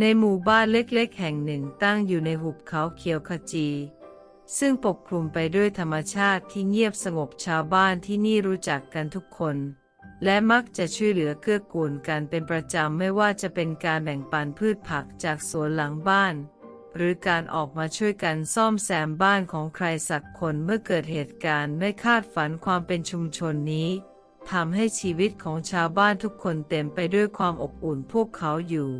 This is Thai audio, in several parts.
ในหมู่บ้านเล็กๆ แห่งหนึ่งตั้งอยู่ในหุบเขาเขียวขจี ซึ่งปกคลุมไปด้วยธรรมชาติที่เงียบสงบชาวบ้านที่นี่รู้จักกันทุกคน และมักจะช่วยเหลือเกื้อกูลกันเป็นประจำไม่ว่าจะเป็นการแบ่งปันพืชผักจากสวนหลังบ้าน หรือการออกมาช่วยกันซ่อมแซมบ้านของใครสักคนเมื่อเกิดเหตุการณ์ไม่คาดฝันความเป็นชุมชนนี้ทำให้ชีวิตของชาวบ้านทุกคนเต็มไปด้วยความอบอุ่นพวกเขาอยู่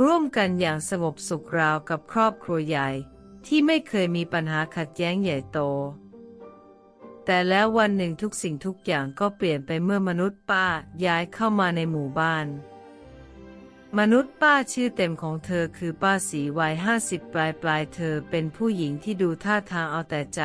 ร่วมกันอย่างสงบสุขราวกับครอบครัวใหญ่ ที่ไม่เคยมีปัญหาขัดแย้งใหญ่โต แต่แล้ววันหนึ่งทุกสิ่งทุกอย่างก็เปลี่ยนไปเมื่อมนุษย์ป้าย้ายเข้ามาในหมู่บ้าน มนุษย์ป้าชื่อเต็มของเธอคือป้าสีวัยห้าสิบปลายปลายเธอเป็นผู้หญิงที่ดูท่าทางเอาแต่ใจ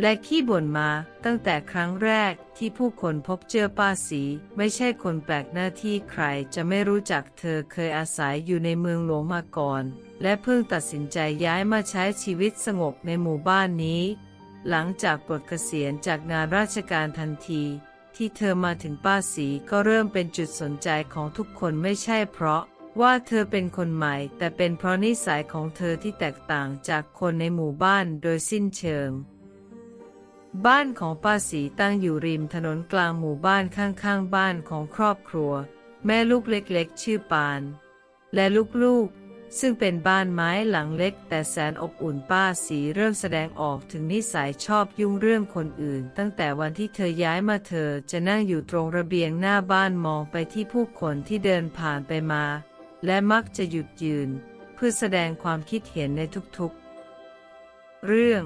และขี้บ่นมาตั้งแต่ครั้งแรกที่ผู้คนพบเจอป้าสี ไม่ใช่คนแปลกหน้าที่ใครจะไม่รู้จักเธอเคยอาศัยอยู่ในเมืองหลวงมาก่อน และเพิ่งตัดสินใจย้ายมาใช้ชีวิตสงบในหมู่บ้านนี้ หลังจากปลดเกษียณจากงานราชการทันที ที่เธอมาถึงป้าสีก็เริ่มเป็นจุดสนใจของทุกคนไม่ใช่เพราะว่าเธอเป็นคนใหม่ แต่เป็นเพราะนิสัยของเธอที่แตกต่างจากคนในหมู่บ้านโดยสิ้นเชิง บ้านของป้าสีตั้งอยู่ริมถนนกลางหมู่บ้านข้างๆบ้านของครอบครัว แม่ลูกเล็กๆ ชื่อปาน และลูกๆ ซึ่งเป็นบ้านไม้หลังเล็ก แต่แสนอบอุ่นป้าสีเริ่มแสดงออกถึงนิสัยชอบยุ่งเรื่องคนอื่น ตั้งแต่วันที่เธอย้ายมาเธอจะนั่งอยู่ตรงระเบียงหน้าบ้านมองไปที่ผู้คนที่เดินผ่านไปมา และมักจะหยุดยืน เพื่อแสดงความคิดเห็นในทุกๆ เรื่อง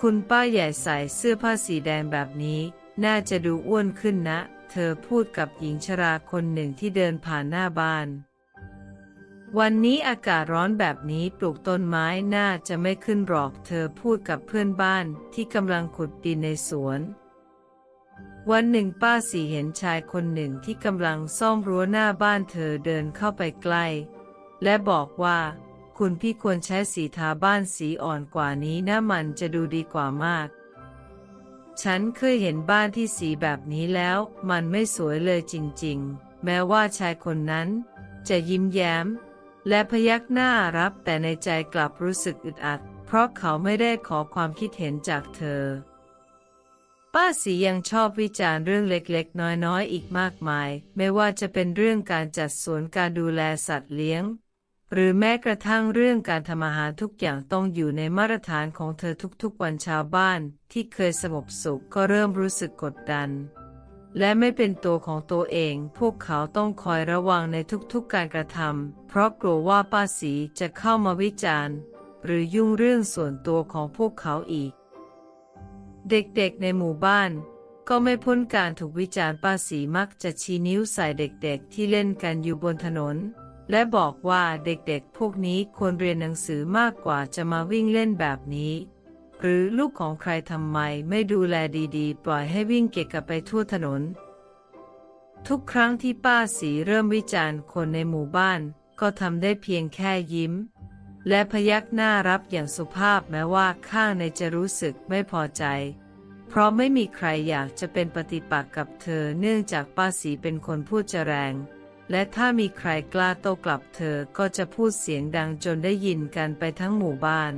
คุณป้าใหญ่ใส่เสื้อผ้าสีแดงแบบนี้ น่าจะดูอ้วนขึ้นนะ เธอพูดกับหญิงชราคนหนึ่งที่เดินผ่านหน้าบ้าน วันนี้อากาศร้อนแบบนี้ปลูกต้นไม้น่าจะไม่ขึ้นหรอก เธอพูดกับเพื่อนบ้านที่กำลังขุดดินในสวน วันหนึ่งป้าสีเห็นชายคนหนึ่งที่กำลังซ่อมรั้วหน้าบ้านเธอเดินเข้าไปใกล้ และบอกว่า คุณพี่ควรใช้สีทาบ้านสีอ่อนกว่านี้นะมันจะดูดีกว่ามาก ฉันเคยเห็นบ้านที่สีแบบนี้แล้ว มันไม่สวยเลยจริงๆ แม้ว่าชายคนนั้น จะยิ้มแย้ม และพยักหน้ารับแต่ในใจกลับรู้สึกอึดอัด เพราะเขาไม่ได้ขอความคิดเห็นจากเธอ ป้าสียังชอบวิจารณ์เรื่องเล็กๆ น้อยๆอีกมากมาย ไม่ว่าจะเป็นเรื่องการจัดสวนการดูแลสัตว์เลี้ยง หรือแม้กระทั่งเรื่องการทำอาหารทุกอย่างต้องอยู่ในมาตรฐานของเธอทุกๆวันชาวบ้าน ที่เคยสงบสุขก็เริ่มรู้สึกกดดัน และไม่เป็นตัวของตัวเอง พวกเขาต้องคอยระวังในทุกๆการกระทำเพราะกลัวว่าป้าสีจะเข้ามาวิจารณ์ หรือยุ่งเรื่องส่วนตัวของพวกเขาอีก เด็กๆในหมู่บ้านก็ไม่พ้นการถูกวิจารณ์ป้าสีมักจะชี้นิ้วใส่เด็กๆ ที่เล่นกันอยู่บนถนน และบอกว่าเด็กๆ พวกนี้ควรเรียนหนังสือมากกว่าจะมาวิ่งเล่นแบบนี้ หรือลูกของใครทำไมไม่ดูแลดีๆ ปล่อยให้วิ่งเกะกะไปทั่วถนน ทุกครั้งที่ป้าสีเริ่มวิจารณ์คนในหมู่บ้าน ก็ทำได้เพียงแค่ยิ้ม และพยักหน้ารับอย่างสุภาพแม้ว่าข้างในจะรู้สึกไม่พอใจ เพราะไม่มีใครอยากจะเป็นปฏิปักษ์กับเธอเนื่องจากป้าสีเป็นคนพูดจะแรง และถ้ามีใครกล้าโต้กลับเธอก็จะพูดเสียงดังจนได้ยินกันไปทั้งหมู่บ้าน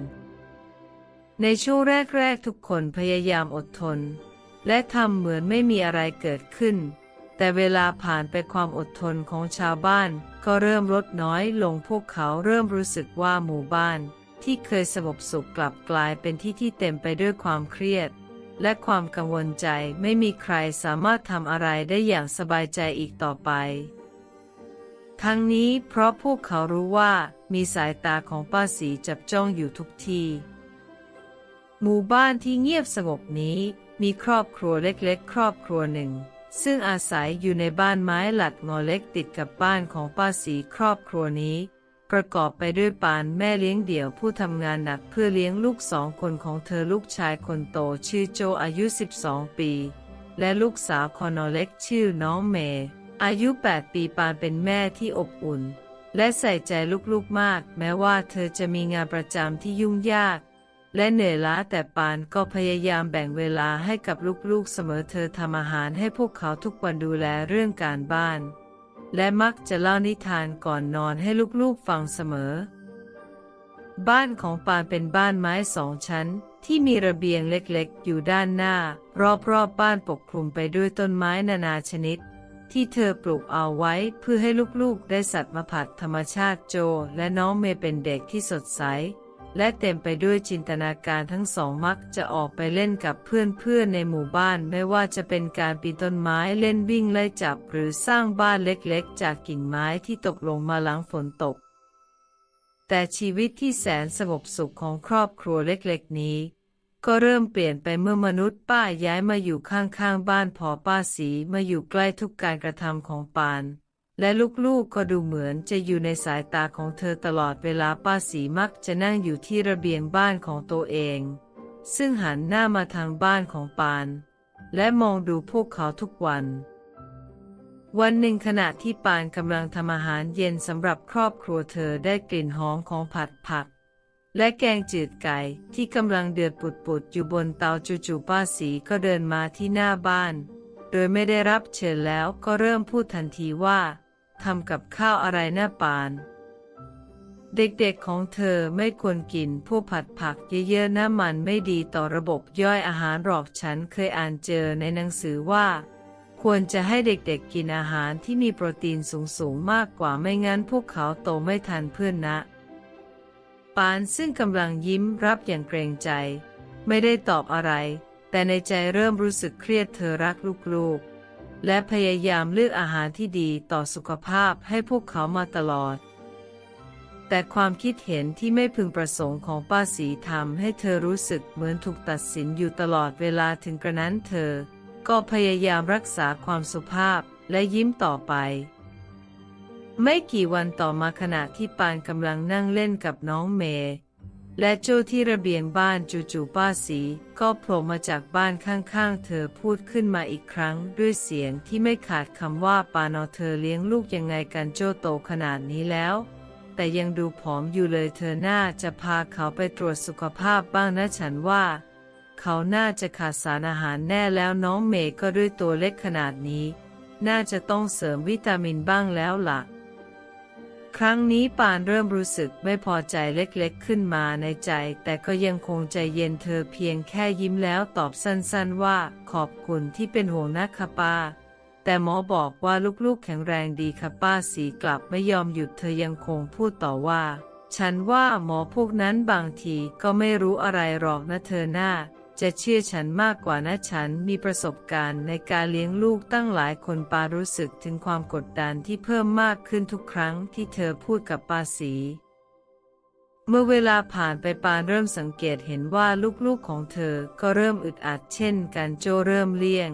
ในช่วงแรก ๆ ทุกคนพยายามอดทน และทำเหมือนไม่มีอะไรเกิดขึ้น แต่เวลาผ่านไปความอดทนของชาวบ้าน ก็เริ่มลดน้อยลงพวกเขาเริ่มรู้สึกว่าหมู่บ้าน ที่เคยสงบสุขกลับกลายเป็นที่ที่เต็มไปด้วยความเครียด และความกังวลใจไม่มีใครสามารถทำอะไรได้อย่างสบายใจอีกต่อไป ทั้งนี้เพราะพวกเขารู้ว่ามีสายตาของป้าสีจับจ้องอยู่ทุกที่หมู่บ้านที่เงียบสงบนี้มีครอบครัวเล็กๆ ครอบครัวหนึ่ง ซึ่งอาศัยอยู่ในบ้านไม้หลัดงอเล็กติดกับบ้านของป้าสีครอบครัวนี้ ประกอบไปด้วยปานแม่เลี้ยงเดี่ยวผู้ทำงานหนักเพื่อเลี้ยงลูกสองคนของเธอลูกชายคนโตชื่อโจอายุ 12 ปี และลูกสาวคอนอเล็กชื่อน้องเมย์ อายุ 8 ปีปานเป็นแม่ที่อบอุ่น และใส่ใจลูกๆมาก แม้ว่าเธอจะมีงานประจำที่ยุ่งยาก และเหนื่อยล้าแต่ปานก็พยายามแบ่งเวลาให้กับลูกๆเสมอเธอทำอาหารให้พวกเขาทุกวันดูแลเรื่องการบ้าน และมักจะเล่านิทานก่อนนอนให้ลูกๆฟังเสมอ บ้านของปานเป็นบ้านไม้สองชั้นที่มีระเบียงเล็กๆ อยู่ด้านหน้า รอบๆบบ้านปกคลุมไปด้วยต้นไม้นานาชนิด ที่เธอปลูกเอาไว้เพื่อให้ลูกๆได้สัตว์มาผัดธรรมชาติโจและน้องเมย์เป็นเด็กที่สดใส และเต็มไปด้วยจินตนาการทั้งสองมักจะออกไปเล่นกับเพื่อนๆในหมู่บ้านไม่ว่าจะเป็นการปีนต้นไม้เล่นวิ่งไล่จับหรือสร้างบ้านเล็กๆ จากกิ่งไม้ที่ตกลงมาหลังฝนตก แต่ชีวิตที่แสนสงบสุขของครอบครัวเล็กๆนี้ ก็เริ่มเปลี่ยนไปเมื่อมนุษย์ป้าย้ายมาอยู่ข้างๆบ้านพอป้าสีมาอยู่ใกล้ทุกการกระทำของปาน และลูกๆก็ดูเหมือนจะอยู่ในสายตาของเธอตลอดเวลาป้าสีมักจะนั่งอยู่ที่ระเบียงบ้านของตัวเอง ซึ่งหันหน้ามาทางบ้านของปาน และมองดูพวกเขาทุกวัน วันหนึ่งขณะที่ปานกำลังทำอาหารเย็นสำหรับครอบครัวเธอได้กลิ่นหอมของผัดผัก และแกงจืดไก่ที่กำลังเดือดปุดๆอยู่บนเตาจู่ๆป้าสีก็เดินมาที่หน้าบ้าน โดยไม่ได้รับเชิญแล้วก็เริ่มพูดทันทีว่าทำกับข้าวอะไรหน้าปาน เด็กๆของเธอไม่ควรกินพวกผัดผักเยอะๆน้ำมันไม่ดีต่อระบบย่อยอาหารหรอกฉันเคยอ่านเจอในหนังสือว่า ควรจะให้เด็กๆกินอาหารที่มีโปรตีนสูงๆมากกว่าไม่งั้นพวกเขาโตไม่ทันเพื่อนนะ ปานซึ่งกำลังยิ้มรับอย่างเกรงใจ ไม่ได้ตอบอะไร แต่ในใจเริ่มรู้สึกเครียดเธอรักลูกๆ และพยายามเลือกอาหารที่ดีต่อสุขภาพให้พวกเขามาตลอด แต่ความคิดเห็นที่ไม่พึงประสงค์ของป้าสีทำให้เธอรู้สึกเหมือนถูกตัดสินอยู่ตลอดเวลาถึงกระนั้นเธอ ก็พยายามรักษาความสุภาพและยิ้มต่อไป ไม่กี่วันต่อมาขณะที่ปานกำลังนั่งเล่นกับน้องเมย์และโจที่ระเบียงบ้านจู่ๆป้าสีก็โผล่มาจากบ้านข้างๆ เธอพูดขึ้นมาอีกครั้ง ด้วยเสียงที่ไม่ขาดคำว่าปานอเธอเลี้ยงลูกยังไงกันโจโตขนาดนี้แล้ว แต่ยังดูผอมอยู่เลยเธอน่าจะพาเขาไปตรวจสุขภาพบ้างนะฉันว่า เขาน่าจะขาดสารอาหารแน่แล้วน้องเมย์ก็ด้วยตัวเล็กขนาดนี้ น่าจะต้องเสริมวิตามินบ้างแล้วล่ะ ครั้งนี้ปานเริ่มรู้สึกไม่พอใจเล็กๆขึ้นมาในใจ แต่ก็ยังคงใจเย็นเธอเพียงแค่ยิ้มแล้วตอบสั้นๆว่าขอบคุณที่เป็นห่วงนะคะป้า แต่หมอบอกว่าลูกๆแข็งแรงดีค่ะป้าสีกลับไม่ยอมหยุดเธอยังคงพูดต่อว่า ฉันว่าหมอพวกนั้นบางทีก็ไม่รู้อะไรหรอกนะเธอหน้า จะเชื่อฉันมากกว่านะฉันมีประสบการณ์ในการเลี้ยงลูกตั้งหลายคนปารู้สึกถึงความกดดันที่เพิ่มมากขึ้นทุกครั้งที่เธอพูดกับปาสี เมื่อเวลาผ่านไปปานเริ่มสังเกตเห็นว่าลูกๆของเธอก็เริ่มอึดอัดเช่นกันโจเริ่มเลี่ยง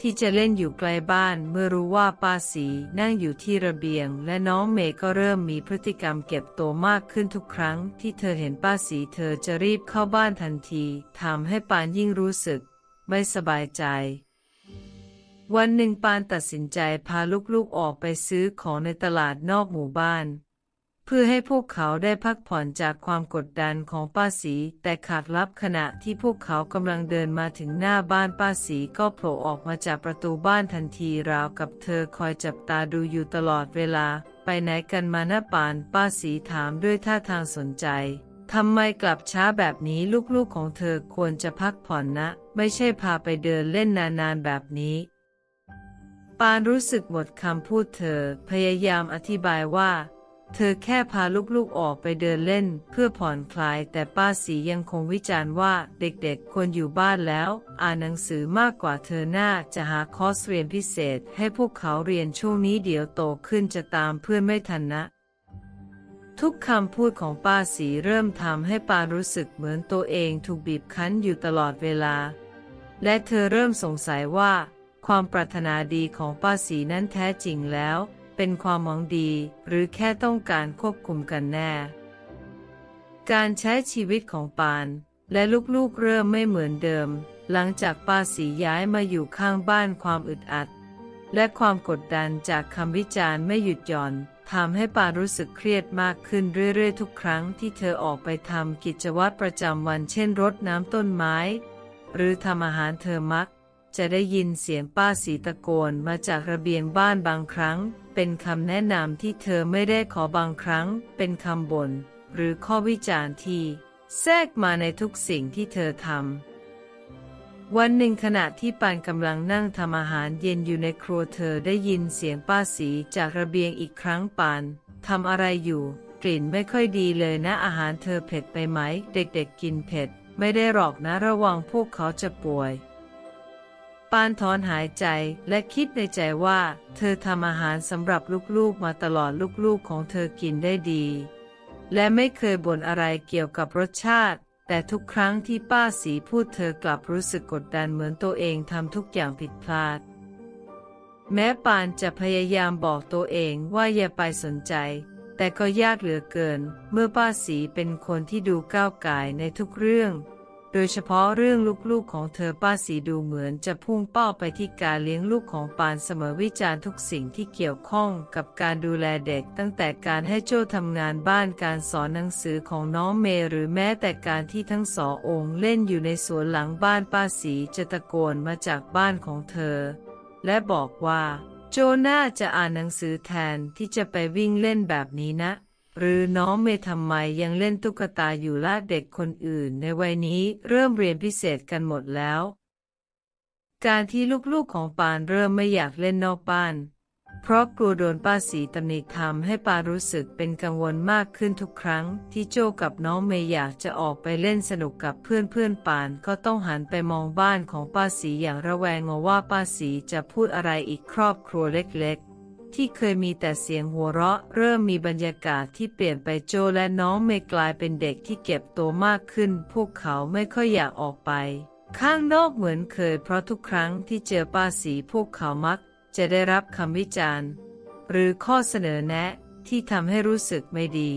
ที่จะเล่นอยู่ไกลบ้านเมื่อรู้ว่าป้าสีนั่งอยู่ที่ระเบียง และน้องเมย์ก็เริ่มมีพฤติกรรมเก็บตัวมากขึ้นทุกครั้ง ที่เธอเห็นป้าสีเธอจะรีบเข้าบ้านทันทีทำให้ปานยิ่งรู้สึก ไม่สบายใจ วันหนึ่งปานตัดสินใจพาลูกๆออกไปซื้อของในตลาดนอกหมู่บ้าน พื่อให้พวกเขาได้พักผ่อนจากความกดดันของป้าสีแต่ขาดลับขณะที่พวกเขากำลังเดินมาถึงหน้าบ้านป้าสีก็โผล่ออกมาจากประตูบ้านทันทีราวกับเธอคอยจับตาดูอยู่ตลอดเวลา ไปไหนกันมาหน้าปานป้าสีถามด้วยท่าทางสนใจทำไมกลับช้าแบบนี้ลูกๆของเธอควรจะพักผ่อนนะ ไม่ใช่พาไปเดินเล่นนานๆแบบนี้ ปานรู้สึกหมดคำพูดเธอ พยายามอธิบายว่า เธอแค่พาลูกๆออกไปเดินเล่นเพื่อผ่อนคลาย แต่ป้าสียังคงวิจารณ์ว่าเด็กๆควรอยู่บ้านแล้ว อ่านหนังสือมากกว่าเธอหน่าจะหาคอร์สเรียนพิเศษ ให้พวกเขาเรียนช่วงนี้เดี๋ยวโตขึ้นจะตามเพื่อนไม่ทันนะ ทุกคำพูดของป้าสีเริ่มทำให้ปารู้สึกเหมือนตัวเองถูกบีบคั้นอยู่ตลอดเวลา และเธอเริ่มสงสัยว่า ความปรารถนาดีของป้าสีนั้นแท้จริงแล้ว เป็นความหวังดี หรือแค่ต้องการควบคุมกันแน่ การใช้ชีวิตของปาน และลูกๆเริ่มไม่เหมือนเดิม หลังจากป้าสีย้ายมาอยู่ข้างบ้านความอึดอัด และความกดดันจากคำวิจารณ์ไม่หยุดหย่อนทำให้ปานรู้สึกเครียดมากขึ้นเรื่อยๆ ทุกครั้งที่เธอออกไปทำกิจวัตรประจำวันเช่นรดน้ำต้นไม้ หรือทำอาหารเธอมัก จะได้ยินเสียงป้าสีตะโกนมาจากระเบียงบ้านบางครั้ง เป็นคำแนะนำที่เธอไม่ได้ขอบางครั้ง เป็นคำบ่นหรือข้อวิจารณ์ที่แทรกมาในทุกสิ่งที่เธอทำวันหนึ่งขณะที่ปานกำลังนั่งทำอาหารเย็นอยู่ในครัวเธอได้ยินเสียงป้าสีจากระเบียงอีกครั้งปานทำอะไรอยู่ กลิ่นไม่ค่อยดีเลยนะอาหารเธอเผ็ดไปไหม เด็กๆกินเผ็ด ไม่ได้หรอกนะระวังพวกเขาจะป่วย ปานถอนหายใจและคิดในใจว่า เธอทำอาหารสำหรับลูกๆมาตลอดลูกๆของเธอกินได้ดี และไม่เคยบ่นอะไรเกี่ยวกับรสชาติ แต่ทุกครั้งที่ป้าสีพูดเธอกลับรู้สึกกดดันเหมือนตัวเองทำทุกอย่างผิดพลาด แม้ปานจะพยายามบอกตัวเองว่าอย่าไปสนใจ แต่ก็ยากเหลือเกิน เมื่อป้าสีเป็นคนที่ดูก้าวไก่ายในทุกเรื่อง โดยเฉพาะเรื่องลูกๆของเธอป้าสีดูเหมือนจะพุ่งเป้าไปที่การเลี้ยงลูกของปานเสมอวิจารณ์ทุกสิ่งที่เกี่ยวข้องกับการดูแลเด็ก ตั้งแต่การให้โจ้ทำงานบ้านการสอนหนังสือของน้องเมย์หรือแม้แต่การที่ทั้งสององค์เล่นอยู่ในสวนหลังบ้านป้าสีจะตะโกนมาจากบ้านของเธอ และบอกว่า โจน่าจะอ่านหนังสือแทนที่จะไปวิ่งเล่นแบบนี้นะ หรือน้องเมย์ทำไมยังเล่นตุ๊กตาอยู่ละเด็กคนอื่นในวัยนี้เริ่มเรียนพิเศษกันหมดแล้ว การที่ลูกๆของปานเริ่มไม่อยากเล่นนอกบ้าน เพราะกลัวโดนป้าสีตำหนิทำให้ปารู้สึกเป็นกังวลมากขึ้นทุกครั้ง ที่โจกับน้องเมย์อยากจะออกไปเล่นสนุกกับเพื่อนๆปานก็ต้องหันไปมองบ้านของป้าสีอย่างระแวงว่าป้าสีจะพูดอะไรอีกครอบครัวเล็ก ที่เคยมีแต่เสียงหัวเราะ เริ่มมีบรรยากาศที่เปลี่ยนไปโจและน้องเมย์กลายเป็นเด็กที่เก็บตัวมากขึ้น พวกเขาไม่ค่อยอยากออกไป ข้างนอกเหมือนเคย เพราะทุกครั้งที่เจอป้าสีพวกเขามัก จะได้รับคำวิจารณ์ หรือข้อเสนอแนะที่ทำให้รู้สึกไม่ดี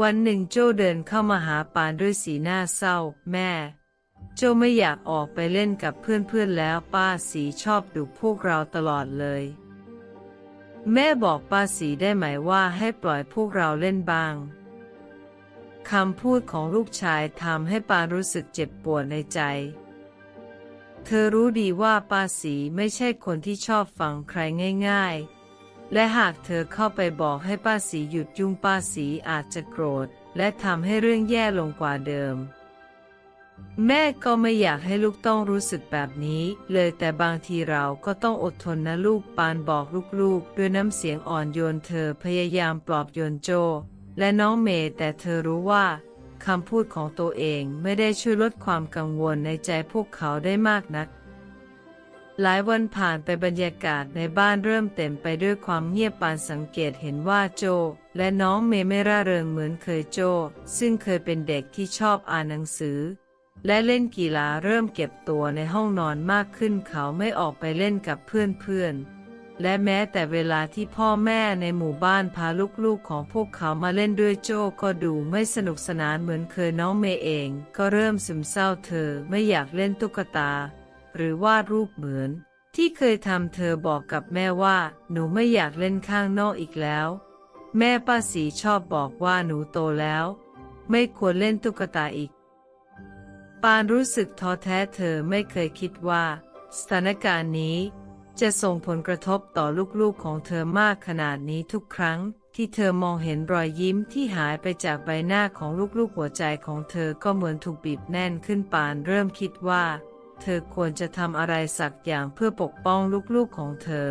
วันหนึ่งโจเดินเข้ามาหาปานด้วยสีหน้าเศร้า แม่ โจไม่อยากออกไปเล่นกับเพื่อนๆแล้วป้าสีชอบดุพวกเราตลอดเลย แม่บอกป้าสีได้ไหมว่าให้ปล่อยพวกเราเล่นบ้าง คำพูดของลูกชายทำให้ปารู้สึกเจ็บปวดในใจ เธอรู้ดีว่าป้าสีไม่ใช่คนที่ชอบฟังใครง่าย ๆ และหากเธอเข้าไปบอกให้ป้าสีหยุดยุ่งป้าสีอาจจะโกรธ และทำให้เรื่องแย่ลงกว่าเดิม แม่ก็ไม่อยากให้ลูกต้องรู้สึกแบบนี้ เลยแต่บางทีเราก็ต้องอดทนนะลูกปานบอกลูกๆ ด้วยน้ำเสียงอ่อนโยนเธอพยายามปลอบโยนโจ และน้องเมย์แต่เธอรู้ว่าคำพูดของตัวเองไม่ได้ช่วยลดความกังวลในใจพวกเขาได้มากนัก หลายวันผ่านไปบรรยากาศในบ้านเริ่มเต็มไปด้วยความเงียบปานสังเกตเห็นว่าโจ และน้องเมย์ไม่ร่าเริงเหมือนเคยโจ ซึ่งเคยเป็นเด็กที่ชอบอ่านหนังสือ และเล่นกีฬาเริ่มเก็บตัวในห้องนอนมากขึ้นเขาไม่ออกไปเล่นกับเพื่อนๆ และแม้แต่เวลาที่พ่อแม่ในหมู่บ้านพาลูกๆของพวกเขามาเล่นด้วยโจ้ก็ดูไม่สนุกสนานเหมือนเคยน้องเมย์เอง ก็เริ่มซึมเศร้าเธอไม่อยากเล่นตุ๊กตา หรือวาดรูปเหมือน ที่เคยทำเธอบอกกับแม่ว่า หนูไม่อยากเล่นข้างนอกอีกแล้ว แม่ป้าสีชอบบอกว่าหนูโตแล้ว ไม่ควรเล่นตุ๊กตาอีก ปานรู้สึกท้อแท้เธอไม่เคยคิดว่า สถานการณ์นี้ จะส่งผลกระทบต่อลูกๆของเธอมากขนาดนี้ทุกครั้ง ที่เธอมองเห็นรอยยิ้มที่หายไปจากใบหน้าของลูกๆหัวใจของเธอก็เหมือนถูกบีบแน่นขึ้นปานเริ่มคิดว่า เธอควรจะทำอะไรสักอย่างเพื่อปกป้องลูกๆของเธอ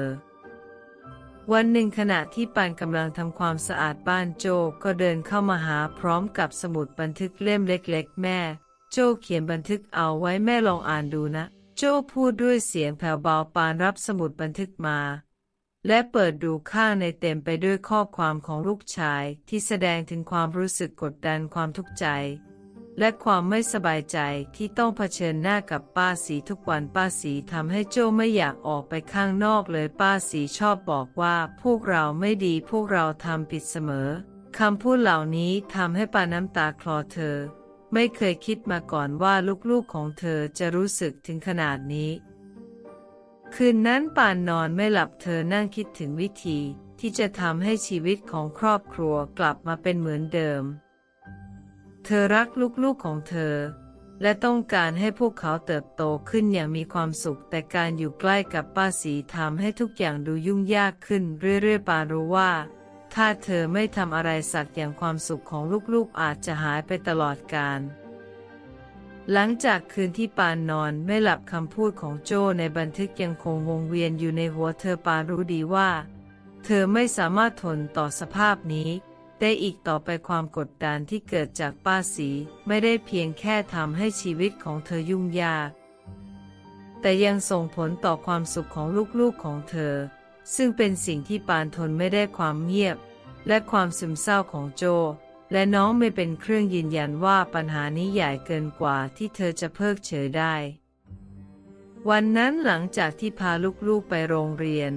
วันหนึ่งขณะที่ปานกำลังทำความสะอาดบ้านโจก็เดินเข้ามาหาพร้อมกับสมุดบันทึกเล่มเล็ก ๆ แม่ โจเขียนบันทึกเอาไว้แม่ลองอ่านดูนะ โจพูดด้วยเสียงแผ่วเบาปานรับสมุดบันทึกมา และเปิดดูข้างในเต็มไปด้วยข้อความของลูกชายที่แสดงถึงความรู้สึกกดดันความทุกข์ใจ และความไม่สบายใจที่ต้องเผชิญหน้ากับป้าสีทุกวันป้าสีทำให้โจไม่อยากออกไปข้างนอกเลยป้าสีชอบบอกว่าพวกเราไม่ดีพวกเราทำผิดเสมอคำพูดเหล่านี้ทำให้ปาน้ำตาคลอเธอ ไม่เคยคิดมาก่อนว่าลูกๆของเธอจะรู้สึกถึงขนาดนี้ คืนนั้นป่านนอนไม่หลับเธอนั่งคิดถึงวิธีที่จะทำให้ชีวิตของครอบครัวกลับมาเป็นเหมือนเดิม เธอรักลูกๆของเธอ และต้องการให้พวกเขาเติบโตขึ้นอย่างมีความสุข แต่การอยู่ใกล้กับป้าสีทำให้ทุกอย่างดูยุ่งยากขึ้น เรื่อยๆปานรู้ว่า ถ้าเธอไม่ทำอะไรสักอย่างความสุขของลูกๆอาจจะหายไปตลอดกาลหลังจากคืนที่ปานนอนไม่หลับคำพูดของโจในบันทึกยังคงวงเวียนอยู่ในหัวเธอปานรู้ดีว่า เธอไม่สามารถทนต่อสภาพนี้ ได้อีกต่อไปความกดดันที่เกิดจากป้าสีไม่ได้เพียงแค่ทำให้ชีวิตของเธอยุ่งยาก แต่ยังส่งผลต่อความสุขของลูกๆของเธอ ซึ่งเป็นสิ่งที่ปานทนไม่ได้ความเงียบ และความซึมเศร้าของโจ และน้องไม่เป็นเครื่องยืนยันว่าปัญหานี้ใหญ่เกินกว่าที่เธอจะเพิกเฉยได้ วันนั้นหลังจากที่พาลูกๆไปโรงเรียน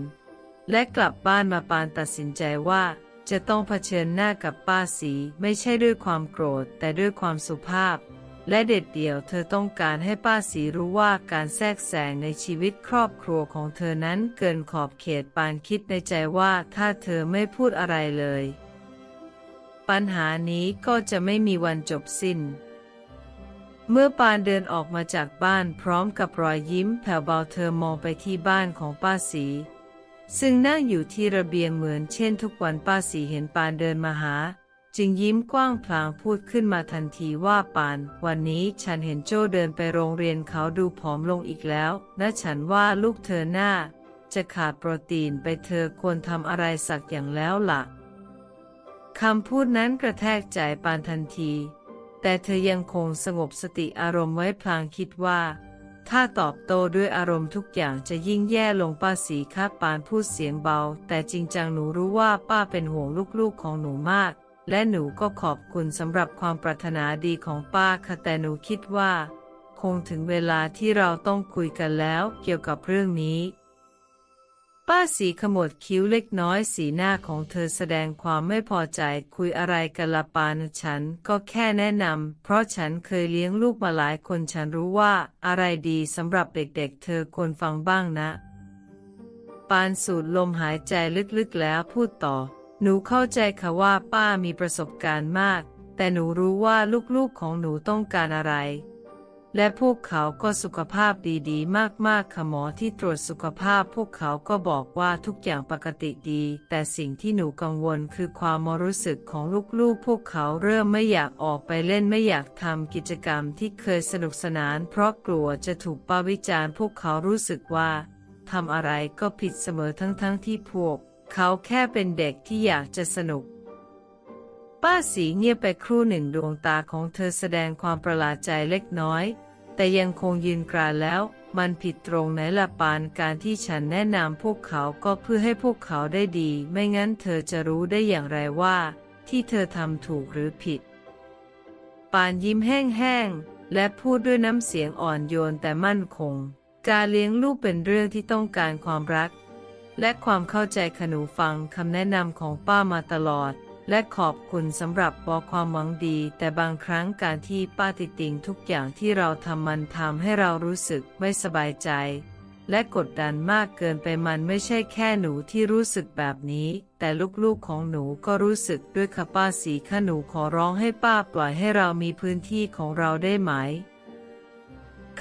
และกลับบ้านมาปานตัดสินใจว่าจะต้องเผชิญหน้ากับป้าสีไม่ใช่ด้วยความโกรธแต่ด้วยความสุภาพ และเด็ดเดี่ยวเธอต้องการให้ป้าสีรู้ว่าการแทรกแซงในชีวิตครอบครัวของเธอนั้นเกินขอบเขตปานคิดในใจว่าถ้าเธอไม่พูดอะไรเลย ปัญหานี้ก็จะไม่มีวันจบสิ้น เมื่อปานเดินออกมาจากบ้านพร้อมกับรอยยิ้มแผ่วเบาเธอมองไปที่บ้านของป้าสีซึ่งนั่งอยู่ที่ระเบียงเหมือนเช่นทุกวันป้าสีเห็นปานเดินมาหา จึงยิ้มกว้างพลางพูดขึ้นมาทันทีว่าปาน วันนี้ฉันเห็นโจ้เดินไปโรงเรียนเขาดูผอมลงอีกแล้วและฉันว่าลูกเธอหน้า จะขาดโปรตีนไปเธอควรทำอะไรสักอย่างแล้วล่ะคำพูดนั้นกระแทกใจปานทันที แต่เธอยังคงสงบสติอารมณ์ไว้พลางคิดว่า ถ้าตอบโต้ด้วยอารมณ์ทุกอย่างจะยิ่งแย่ลงป้าสีคาปานพูดเสียงเบา แต่จริงจังหนูรู้ว่าป้าเป็นห่วงลูกๆของหนูมาก และหนูก็ขอบคุณสำหรับความปรารถนาดีของป้าค่ะแต่หนูคิดว่า คงถึงเวลาที่เราต้องคุยกันแล้วเกี่ยวกับเรื่องนี้ ป้าสีขมวดคิ้วเล็กน้อยสีหน้าของเธอแสดงความไม่พอใจคุยอะไรกันละปานฉันก็แค่แนะนำเพราะฉันเคยเลี้ยงลูกมาหลายคนฉันรู้ว่าอะไรดีสำหรับเด็กๆ เธอควรฟังบ้างนะ ปานสูดลมหายใจลึกๆแล้วพูดต่อ หนูเข้าใจค่ะว่าป้ามีประสบการณ์มาก แต่หนูรู้ว่าลูกๆของหนูต้องการอะไร และพวกเขาก็สุขภาพดีๆ มากๆค่ะหมอที่ตรวจสุขภาพ พวกเขาก็บอกว่าทุกอย่างปกติดี แต่สิ่งที่หนูกังวลคือความรู้สึกของลูกๆ พวกเขาเริ่มไม่อยากออกไปเล่นไม่อยากทำกิจกรรมที่เคยสนุกสนาน เพราะกลัวจะถูกป้าวิจารณ์ พวกเขารู้สึกว่าทำอะไรก็ผิดเสมอทั้งๆที่พวก เขาแค่เป็นเด็กที่อยากจะสนุก ป้าสีเงียบไปครู่หนึ่งดวงตาของเธอแสดงความประหลาดใจเล็กน้อย แต่ยังคงยืนกรานแล้วมันผิดตรงไหนละปานการที่ฉันแนะนำพวกเขาก็เพื่อให้พวกเขาได้ดี ไม่งั้นเธอจะรู้ได้อย่างไรว่า ที่เธอทำถูกหรือผิด ปานยิ้มแห้งๆ และพูดด้วยน้ำเสียงอ่อนโยนแต่มั่นคง การเลี้ยงลูกเป็นเรื่องที่ต้องการความรัก และความเข้าใจขนูฟังคำแนะนำของป้ามาตลอด และขอบคุณสำหรับบอกความหวังดี แต่บางครั้งการที่ป้าติดติงทุกอย่างที่เราทำมันทำให้เรารู้สึกไม่สบายใจ และกดดันมากเกินไปมันไม่ใช่แค่หนูที่รู้สึกแบบนี้ แต่ลูกๆของหนูก็รู้สึกด้วยค่ะป้าสีข้าหนูขอร้องให้ป้าปล่อยให้เรามีพื้นที่ของเราได้ไหม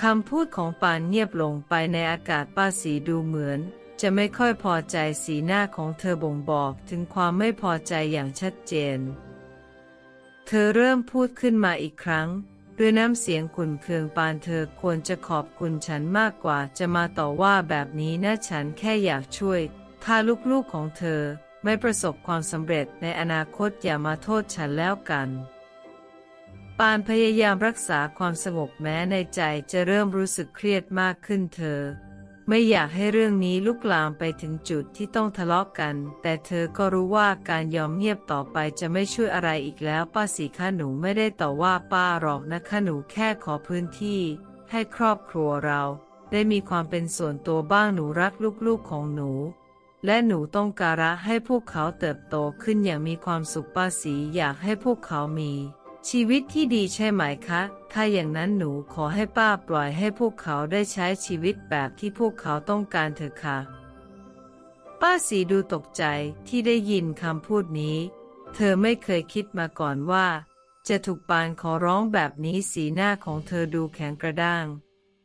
คำพูดของปานเงียบลงไปในอากาศป้าสีดูเหมือน จะไม่ค่อยพอใจสีหน้าของเธอบ่งบอกถึงความไม่พอใจอย่างชัดเจน เธอเริ่มพูดขึ้นมาอีกครั้ง ด้วยน้ำเสียงขุ่นเคืองปานเธอควรจะขอบคุณฉันมากกว่าจะมาต่อว่าแบบนี้นะฉันแค่อยากช่วย ถ้าลูกๆของเธอไม่ประสบความสำเร็จในอนาคตอย่ามาโทษฉันแล้วกันปานพยายามรักษาความสงบแม้ในใจจะเริ่มรู้สึกเครียดมากขึ้นเธอ ไม่อยากให้เรื่องนี้ลุกลามไปถึงจุดที่ต้องทะเลาะกกัน แต่เธอก็รู้ว่าการยอมเงียบต่อไปจะไม่ช่วยอะไรอีกแล้ว ป้าสีข้าหนูไม่ได้ต่อว่าป้าหรอกนะคะหนูแค่ขอพื้นที่ ให้ครอบครัวเรา ได้มีความเป็นส่วนตัวบ้างหนูรักลูกๆของหนู และหนูต้องการะให้พวกเขาเติบโตขึ้นอย่างมีความสุขป้าสีอยากให้พวกเขามี ชีวิตที่ดีใช่ไหมคะ ถ้าอย่างนั้นหนูขอให้ป้าปล่อยให้พวกเขาได้ใช้ชีวิตแบบที่พวกเขาต้องการเถอะค่ะ ป้าสีดูตกใจที่ได้ยินคำพูดนี้ เธอไม่เคยคิดมาก่อนว่า จะถูกปานขอร้องแบบนี้สีหน้าของเธอดูแข็งกระด้าง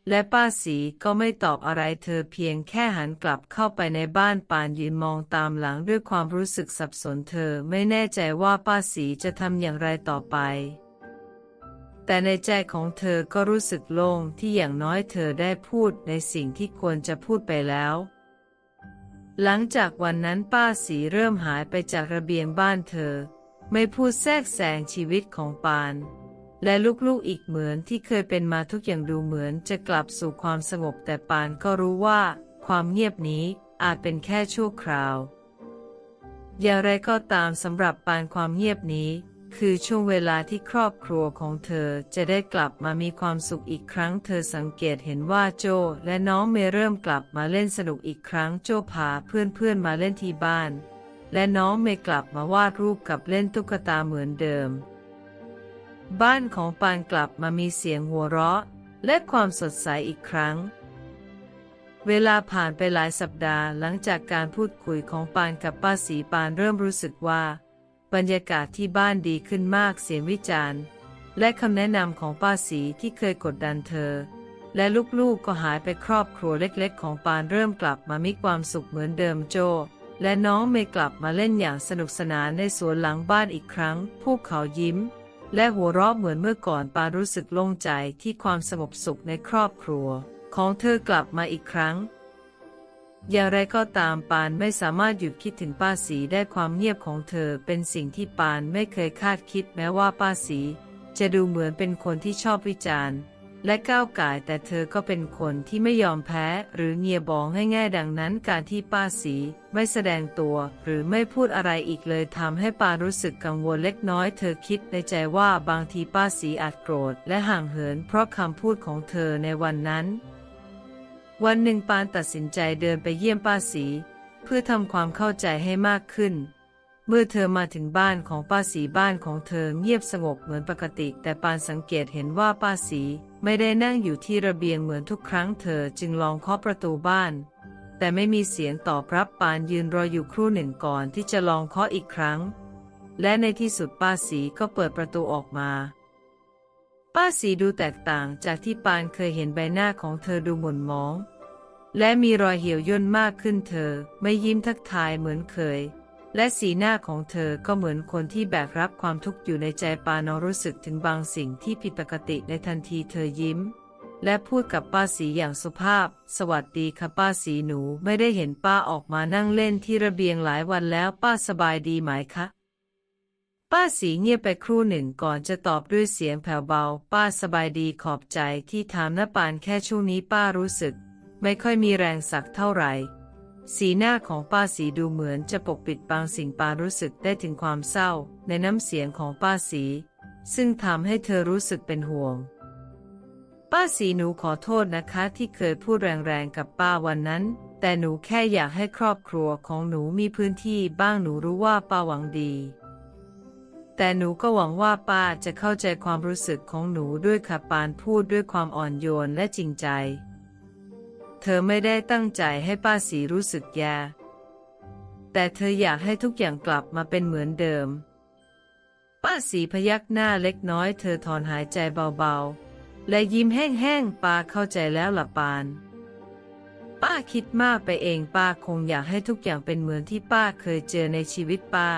และป้าสีก็ไม่ตอบอะไรเธอเพียงแค่หันกลับเข้าไปในบ้านปานยืนมองตามหลังด้วยความรู้สึกสับสนเธอไม่แน่ใจว่าป้าสีจะทำอย่างไรต่อไป แต่ในใจของเธอก็รู้สึกโล่งที่อย่างน้อยเธอได้พูดในสิ่งที่ควรจะพูดไปแล้ว หลังจากวันนั้นป้าสีเริ่มหายไปจากระเบียงบ้านเธอ ไม่พูดแทรกแซงชีวิตของปาน และลูกๆอีกเหมือนที่เคยเป็นมาทุกอย่างดูเหมือนจะกลับสู่ความสงบแต่ปานก็รู้ว่า ความเงียบนี้อาจเป็นแค่ชั่วคราว อย่างไรก็ตามสำหรับปานความเงียบนี้ คือช่วงเวลาที่ครอบครัวของเธอจะได้กลับมามีความสุขอีกครั้ง เธอสังเกตเห็นว่าโจและน้องเมเริ่มกลับมาเล่นสนุกอีกครั้งโจพาเพื่อนๆมาเล่นที่บ้าน และน้องเมกลับมาวาดรูปกับเล่นตุ๊กตาเหมือนเดิม บ้านของปานกลับมามีเสียงหัวเราะ และความสดใสอีกครั้ง เวลาผ่านไปหลายสัปดาห์หลังจากการพูดคุยของปานกับป้าสีปานเริ่มรู้สึกว่า บรรยากาศที่บ้านดีขึ้นมากเสียงวิจารณ์ และคำแนะนำของป้าสีที่เคยกดดันเธอ และลูกๆก็หายไปครอบครัวเล็กๆ ของปานเริ่มกลับมามีความสุขเหมือนเดิมโจและน้องเมย์กลับมาเล่นอย่างสนุกสนานในสวนหลังบ้านอีกครั้ง พวกเขายิ้ม และหัวเราะเหมือนเมื่อก่อนปารู้สึกโล่งใจที่ความสงบสุขในครอบครัว ของเธอกลับมาอีกครั้ง อย่างไรก็ตามปานไม่สามารถหยุดคิดถึงป้าสีได้ความเงียบของเธอเป็นสิ่งที่ปานไม่เคยคาดคิดแม้ว่าป้าสี จะดูเหมือนเป็นคนที่ชอบวิจารณ์ และก้าวก่ายแต่เธอก็เป็นคนที่ไม่ยอมแพ้ หรือเงียบองให้ง่ายดังนั้นการที่ป้าสีไม่แสดงตัว หรือไม่พูดอะไรอีกเลยทำให้ปารู้สึกกังวลเล็กน้อย เธอคิดในใจว่าบางทีป้าสีอาจโกรธ และห่างเหิน เพราะคำพูดของเธอในวันนั้น วันหนึ่งปานตัดสินใจเดินไปเยี่ยมป้าสี เพื่อทำความเข้าใจให้มากขึ้น เมื่อเธอมาถึงบ้านของป้าสีบ้านของเธอเงียบสงบเหมือนปกติ แต่ปานสังเกตเห็นว่าป้าสีไม่ได้นั่งอยู่ที่ระเบียงเหมือนทุกครั้งเธอจึงลองเคาะประตูบ้าน แต่ไม่มีเสียงตอบรับปานยืนรออยู่ครู่หนึ่งก่อนที่จะลองเคาะอีกครั้ง และในที่สุดป้าสีก็เปิดประตูออกมา ป้าสีดูแตกต่างจากที่ปานเคยเห็นใบหน้าของเธอดูหม่นหมอง และมีรอยเหี่ยวย่นมากขึ้นเธอไม่ยิ้มทักทายเหมือนเคย และสีหน้าของเธอก็เหมือนคนที่แบกรับความทุกข์อยู่ในใจปานอรู้สึกถึงบางสิ่งที่ผิดปกติในทันทีเธอยิ้ม และพูดกับป้าสีอย่างสุภาพ สวัสดีค่ะป้าสีหนูไม่ได้เห็นป้าออกมานั่งเล่นที่ระเบียงหลายวันแล้วป้าสบายดีไหมคะ ป้าสีเงียบไปครู่หนึ่งก่อนจะตอบด้วยเสียงแผ่วเบา ป้าสบายดีขอบใจที่ถามน้าปานแค่ช่วงนี้ป้ารู้สึก ไม่ค่อยมีแรงสักเท่าไหร่ สีหน้าของป้าสีดูเหมือนจะปกปิดบางสิ่งปารู้สึกได้ถึงความเศร้าในน้ำเสียงของป้าสี ซึ่งทำให้เธอรู้สึกเป็นห่วง ป้าสีหนูขอโทษนะคะที่เคยพูดแรงๆกับป้าวันนั้น แต่หนูแค่อยากให้ครอบครัวของหนูมีพื้นที่บ้างหนูรู้ว่าป้าหวังดี แต่หนูก็หวังว่าป้าจะเข้าใจความรู้สึกของหนูด้วยค่ะปานพูดด้วยความอ่อนโยนและจริงใจ เธอไม่ได้ตั้งใจให้ป้าสีรู้สึกแย่แต่เธออยากให้ทุกอย่างกลับมาเป็นเหมือนเดิม ป้าสีพยักหน้าเล็กน้อย เธอถอนหายใจเบาๆ และยิ้มแห้งๆป้าเข้าใจแล้วล่ะปาน ป้าคิดมากไปเองป้าคงอยากให้ทุกอย่างเป็นเหมือนที่ป้าเคยเจอในชีวิตป้า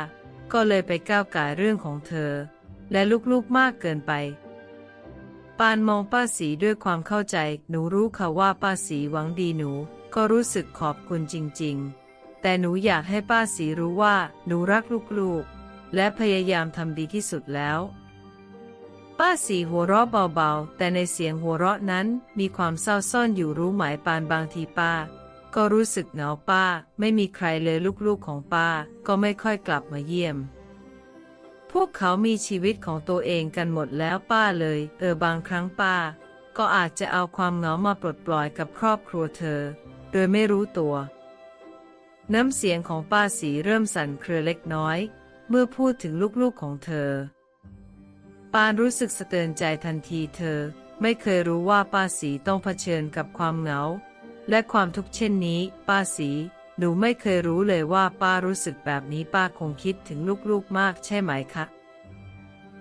ก็เลยไปก้าวก่ายเรื่องของเธอ และลูกๆมากเกินไป ปานมองป้าสีด้วยความเข้าใจ หนูรู้ค่ะว่าป้าสีหวังดีหนู ก็รู้สึกขอบคุณจริง ๆ แต่หนูอยากให้ป้าสีรู้ว่า หนูรักลูกๆ และพยายามทำดีที่สุดแล้ว ป้าสีหัวเราะเบาๆ แต่ในเสียงหัวเราะนั้นมีความเศร้าซ่อนอยู่รู้หมายปานบางทีป้า ก็รู้สึกเหงาป้า ไม่มีใครเลยลูกๆของป้า ก็ไม่ค่อยกลับมาเยี่ยม พวกเขามีชีวิตของตัวเองกันหมดแล้วป้าเลย เออบางครั้งป้า ก็อาจจะเอาความเหงามาปลดปล่อยกับครอบครัวเธอ โดยไม่รู้ตัว น้ำเสียงของป้าสีเริ่มสั่นเครือเล็กน้อย เมื่อพูดถึงลูกๆของเธอ ปานรู้สึกสะเตือนใจทันทีเธอ ไม่เคยรู้ว่าป้าสีต้องเผชิญกับความเหงา และความทุกข์เช่นนี้ ป้าสี หนูไม่เคยรู้เลยว่าป้ารู้สึกแบบนี้ป้าคงคิดถึงลูกๆมากใช่ไหมคะ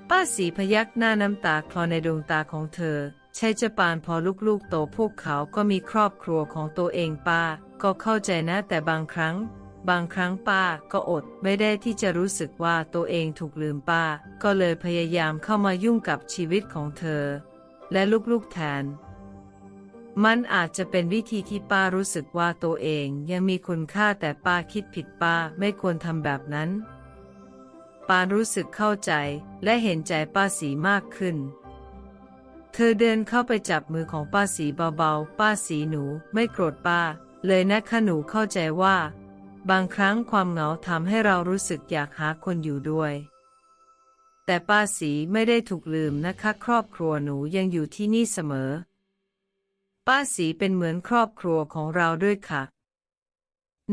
ป้าสีพยักหน้าน้ำตาคลอในดวงตาของเธอ ใช่จะปานพอลูกๆโตพวกเขาก็มีครอบครัวของตัวเองป้า ก็เข้าใจนะแต่บางครั้ง บางครั้งป้าก็อดไม่ได้ที่จะรู้สึกว่าตัวเองถูกลืมป้า ก็เลยพยายามเข้ามายุ่งกับชีวิตของเธอ และลูกๆแทน มันอาจจะเป็นวิธีที่ป้ารู้สึกว่าตัวเองยังมีคุณค่าแต่ป้าคิดผิดป้าไม่ควรทำแบบนั้น ป้ารู้สึกเข้าใจและเห็นใจป้าสีมากขึ้น เธอเดินเข้าไปจับมือของป้าสีเบาๆ ป้าสีหนูไม่โกรธป้า เลยนะคะหนูเข้าใจว่า บางครั้งความเหงาทำให้เรารู้สึกอยากหาคนอยู่ด้วย แต่ป้าสีไม่ได้ถูกลืมนะคะ ครอบครัวหนูยังอยู่ที่นี่เสมอ ป้าสีเป็นเหมือนครอบครัวของเราด้วยค่ะ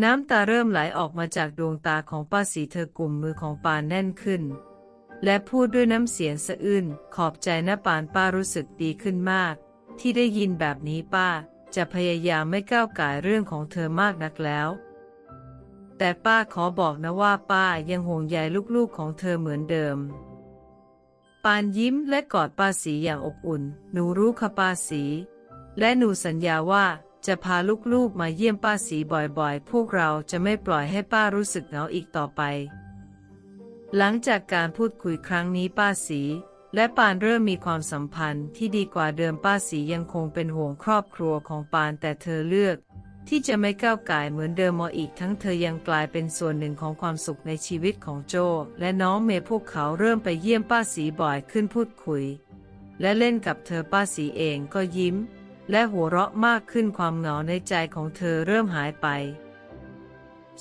น้ำตาเริ่มไหลออกมาจากดวงตาของป้าสีเธอกลุ่มมือของปานแน่นขึ้น และพูดด้วยน้ำเสียงสะอื้นขอบใจนะปานป้ารู้สึกดีขึ้นมาก ที่ได้ยินแบบนี้ป้า จะพยายามไม่ก้าวก่ายเรื่องของเธอมากนักแล้ว แต่ป้าขอบอกนะว่าป้ายังห่วงใยลูกๆของเธอเหมือนเดิมปานยิ้มและกอดป้าสีอย่างอบอุ่น หนูรู้ค่ะป้าสี และหนูสัญญาว่าจะพาลูกๆมาเยี่ยมป้าสีบ่อยๆ พวกเราจะไม่ปล่อยให้ป้ารู้สึกเหงาอีกต่อไป หลังจากการพูดคุยครั้งนี้ป้าสีและปานเริ่มมีความสัมพันธ์ที่ดีกว่าเดิมป้าสียังคงเป็นห่วงครอบครัวของปานแต่เธอเลือก ที่จะไม่ก้าวไก่เหมือนเดิมมาอีกทั้งเธอยังกลายเป็นส่วนหนึ่งของความสุขในชีวิตของโจ และน้องเมย์พวกเขาเริ่มไปเยี่ยมป้าสีบ่อยขึ้นพูดคุย และเล่นกับเธอป้าสีเองก็ยิ้ม และหัวเราะมากขึ้นความเหงาในใจของเธอเริ่มหายไป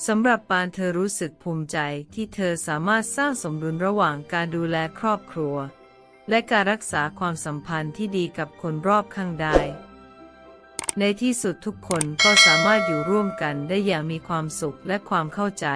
สำหรับปานเธอรู้สึกภูมิใจที่เธอสามารถสร้างสมดุลระหว่างการดูแลครอบครัว และการรักษาความสัมพันธ์ที่ดีกับคนรอบข้างได้ ในที่สุดทุกคนก็สามารถอยู่ร่วมกันได้อย่างมีความสุขและความเข้าใจ